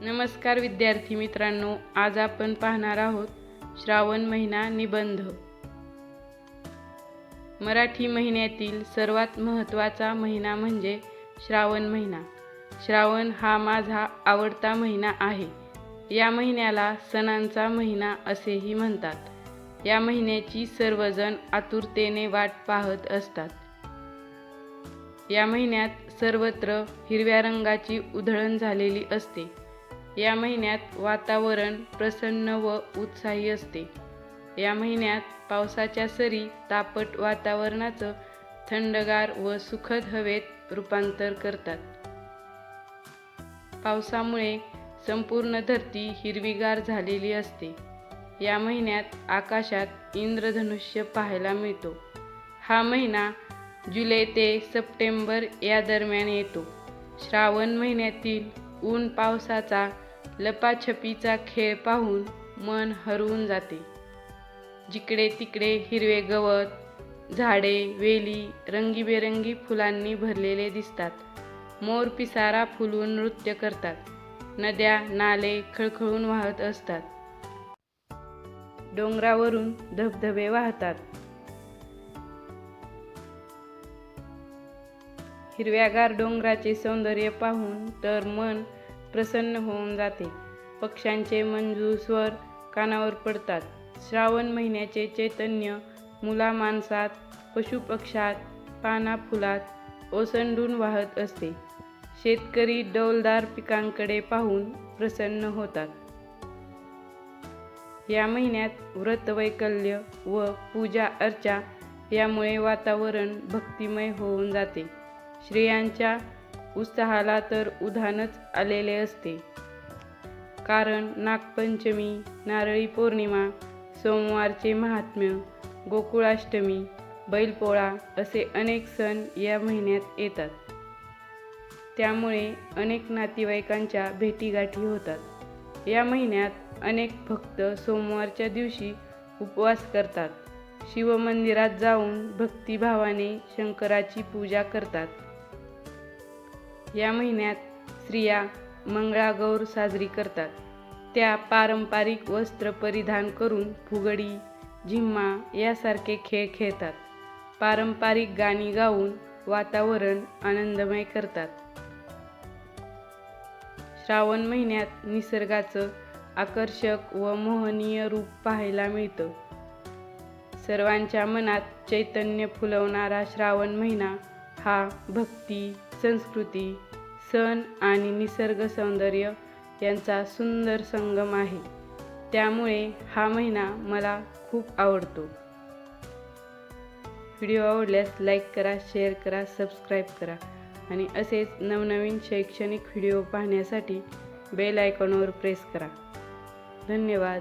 नमस्कार विद्यार्थी मित्रांनो आज आपण पाहणार आहोत श्रावण महिना निबंध. मराठी महिन्यातील सर्वात महत्त्वाचा महिना म्हणजे श्रावण महिना. श्रावण हा माझा आवडता महिना आहे. या महिन्याला सणांचा महिना असेही म्हणतात. या महिन्याची सर्वजण आतुरतेने वाट पाहत असतात. या महिन्यात सर्वत्र हिरव्या रंगाची उधळण झालेली असते. या महिन्यात वातावरण प्रसन्न व उत्साही असते. या महिन्यात पावसाच्या सरी तापट वातावरणाचं थंडगार व सुखद हवेत रूपांतर करतात. पावसामुळे संपूर्ण धरती हिरवीगार झालेली असते. या महिन्यात आकाशात इंद्रधनुष्य पाहायला मिळतो. हा महिना जुलै ते सप्टेंबर या दरम्यान येतो. श्रावण महिन्यातील ऊन पावसाचा लपाछपीचा खेळ पाहून मन हरवून जाते. जिकडे तिकडे हिरवे गवत झाडे वेली रंगीबेरंगी फुलांनी भरलेले दिसतात. मोर पिसारा फुलून नृत्य करतात. नद्या नाले खळखळून वाहत असतात. डोंगरावरून धबधबे वाहतात. हिरव्यागार डोंगराचे सौंदर्य पाहून तर मन प्रसन्न होऊन जाते. पक्ष्यांचे मंजू स्वर कानावर पडतात. श्रावण महिन्याचे चैतन्य मुला माणसात पशुपक्षात पाना फुलात ओसंडून वाहत असते. शेतकरी डौलदार पिकांकडे पाहून प्रसन्न होतात. या महिन्यात व्रतवैकल्य व पूजा अर्चा यामुळे वातावरण भक्तिमय होऊन जाते. स्त्रियांच्या उत्साहाला तर उधानच आलेले असते. कारण नागपंचमी नारळी पौर्णिमा सोमवारचे महात्म्य गोकुळाष्टमी बैलपोळा असे अनेक सण या महिन्यात येतात. त्यामुळे अनेक नातेवाईकांच्या भेटीगाठी होतात. या महिन्यात अनेक भक्त सोमवारच्या दिवशी उपवास करतात. शिवमंदिरात जाऊन भक्तिभावाने शंकराची पूजा करतात. या महिन्यात स्त्रिया मंगळागौर साजरी करतात. त्या पारंपरिक वस्त्र परिधान करून फुगडी झिम्मा यासारखे खेळ खेळतात. पारंपरिक गाणी गाऊन वातावरण आनंदमय करतात. श्रावण महिन्यात निसर्गाचं आकर्षक व मोहनीय रूप पाहायला मिळतं. सर्वांच्या मनात चैतन्य फुलवणारा श्रावण महिना हा भक्ती संस्कृती सण आणि निसर्ग सौंदर्य यांचा सुंदर संगम आहे. त्यामुळे हा महिना मला खूप आवडतो. व्हिडिओ आवडल्यास लाईक करा शेअर करा सबस्क्राईब करा आणि असेच नवनवीन शैक्षणिक व्हिडिओ पाहण्यासाठी बेल आयकॉनवर प्रेस करा. धन्यवाद.